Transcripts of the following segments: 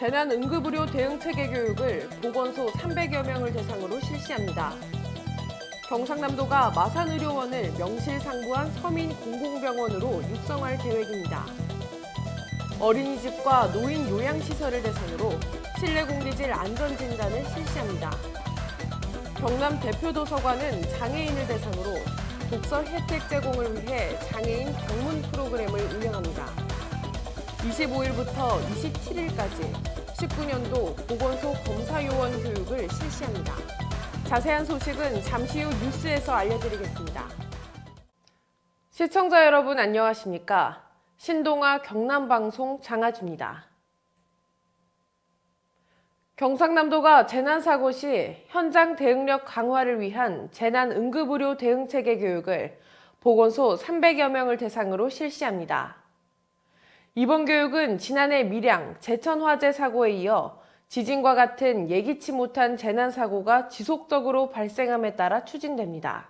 재난 응급의료 대응 체계 교육을 보건소 300여 명을 대상으로 실시합니다. 경상남도가 마산의료원을 명실상부한 서민 공공병원으로 육성할 계획입니다. 어린이집과 노인 요양시설을 대상으로 실내 공기질 안전 진단을 실시합니다. 경남 대표 도서관은 장애인을 대상으로 독서 혜택 제공을 위해 장애인 방문 프로그램을 운영합니다. 25일부터 27일까지 19년도 보건소 검사요원 교육을 실시합니다. 자세한 소식은 잠시 후 뉴스에서 알려드리겠습니다. 시청자 여러분 안녕하십니까? 신동아 경남방송 장아주입니다. 경상남도가 재난사고 시 현장 대응력 강화를 위한 재난 응급의료 대응체계 교육을 보건소 300여 명을 대상으로 실시합니다. 이번 교육은 지난해 밀양, 제천 화재 사고에 이어 지진과 같은 예기치 못한 재난 사고가 지속적으로 발생함에 따라 추진됩니다.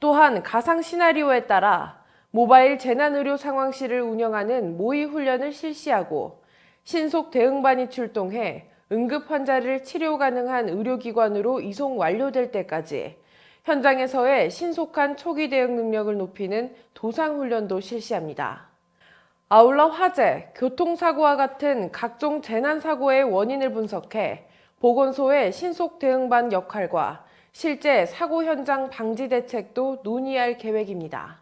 또한 가상 시나리오에 따라 모바일 재난의료 상황실을 운영하는 모의 훈련을 실시하고 신속 대응반이 출동해 응급 환자를 치료 가능한 의료기관으로 이송 완료될 때까지 현장에서의 신속한 초기 대응 능력을 높이는 도상 훈련도 실시합니다. 아울러 화재, 교통사고와 같은 각종 재난사고의 원인을 분석해 보건소의 신속 대응반 역할과 실제 사고 현장 방지 대책도 논의할 계획입니다.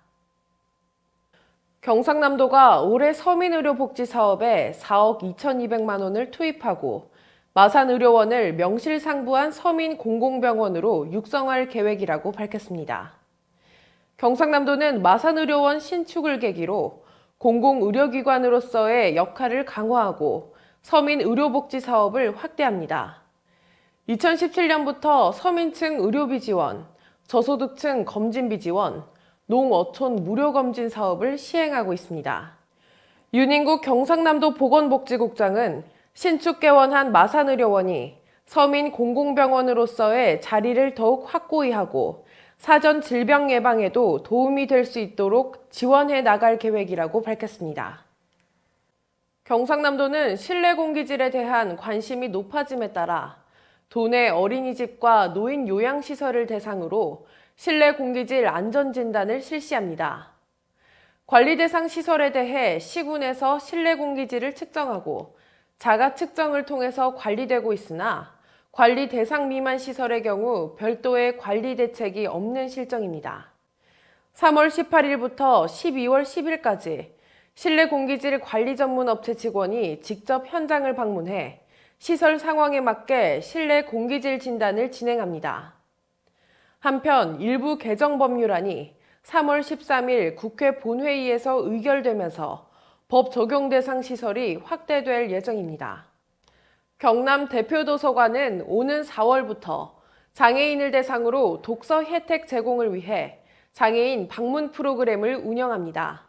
경상남도가 올해 서민의료복지 사업에 4억 2,200만 원을 투입하고 마산의료원을 명실상부한 서민 공공병원으로 육성할 계획이라고 밝혔습니다. 경상남도는 마산의료원 신축을 계기로 공공의료기관으로서의 역할을 강화하고 서민 의료복지 사업을 확대합니다. 2017년부터 서민층 의료비 지원, 저소득층 검진비 지원, 농어촌 무료검진 사업을 시행하고 있습니다. 윤인국 경상남도 보건복지국장은 신축 개원한 마산의료원이 서민 공공병원으로서의 자리를 더욱 확고히 하고 사전 질병 예방에도 도움이 될 수 있도록 지원해 나갈 계획이라고 밝혔습니다. 경상남도는 실내 공기질에 대한 관심이 높아짐에 따라 도내 어린이집과 노인 요양시설을 대상으로 실내 공기질 안전진단을 실시합니다. 관리 대상 시설에 대해 시군에서 실내 공기질을 측정하고 자가 측정을 통해서 관리되고 있으나 관리 대상 미만 시설의 경우 별도의 관리 대책이 없는 실정입니다. 3월 18일부터 12월 10일까지 실내 공기질 관리 전문 업체 직원이 직접 현장을 방문해 시설 상황에 맞게 실내 공기질 진단을 진행합니다. 한편 일부 개정 법률안이 3월 13일 국회 본회의에서 의결되면서 법 적용 대상 시설이 확대될 예정입니다. 경남 대표도서관은 오는 4월부터 장애인을 대상으로 독서 혜택 제공을 위해 장애인 방문 프로그램을 운영합니다.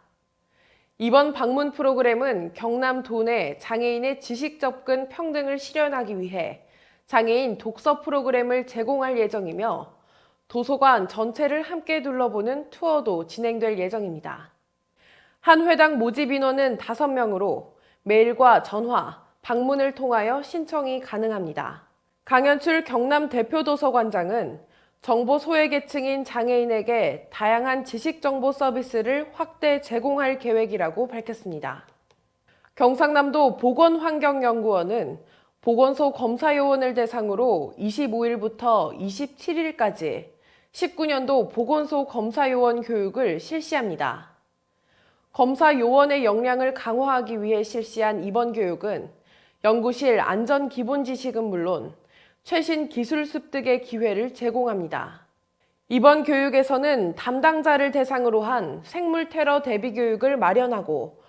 이번 방문 프로그램은 경남 도내 장애인의 지식 접근 평등을 실현하기 위해 장애인 독서 프로그램을 제공할 예정이며 도서관 전체를 함께 둘러보는 투어도 진행될 예정입니다. 한 회당 모집 인원은 5명으로 메일과 전화, 방문을 통하여 신청이 가능합니다. 강현출 경남 대표도서관장은 정보 소외계층인 장애인에게 다양한 지식정보 서비스를 확대 제공할 계획이라고 밝혔습니다. 경상남도 보건환경연구원은 보건소 검사요원을 대상으로 25일부터 27일까지 19년도 보건소 검사요원 교육을 실시합니다. 검사요원의 역량을 강화하기 위해 실시한 이번 교육은 연구실 안전 기본 지식은 물론 최신 기술 습득의 기회를 제공합니다. 이번 교육에서는 담당자를 대상으로 한 생물 테러 대비 교육을 마련하고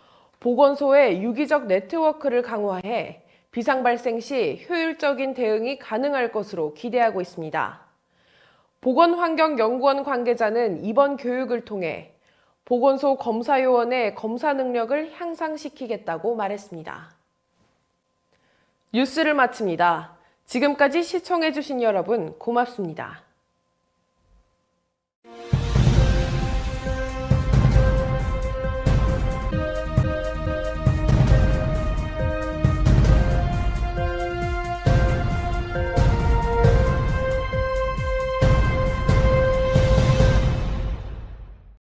보건소의 유기적 네트워크를 강화해 비상 발생 시 효율적인 대응이 가능할 것으로 기대하고 있습니다. 보건환경연구원 관계자는 이번 교육을 통해 보건소 검사요원의 검사 능력을 향상시키겠다고 말했습니다. 뉴스를 마칩니다. 지금까지 시청해주신 여러분 고맙습니다.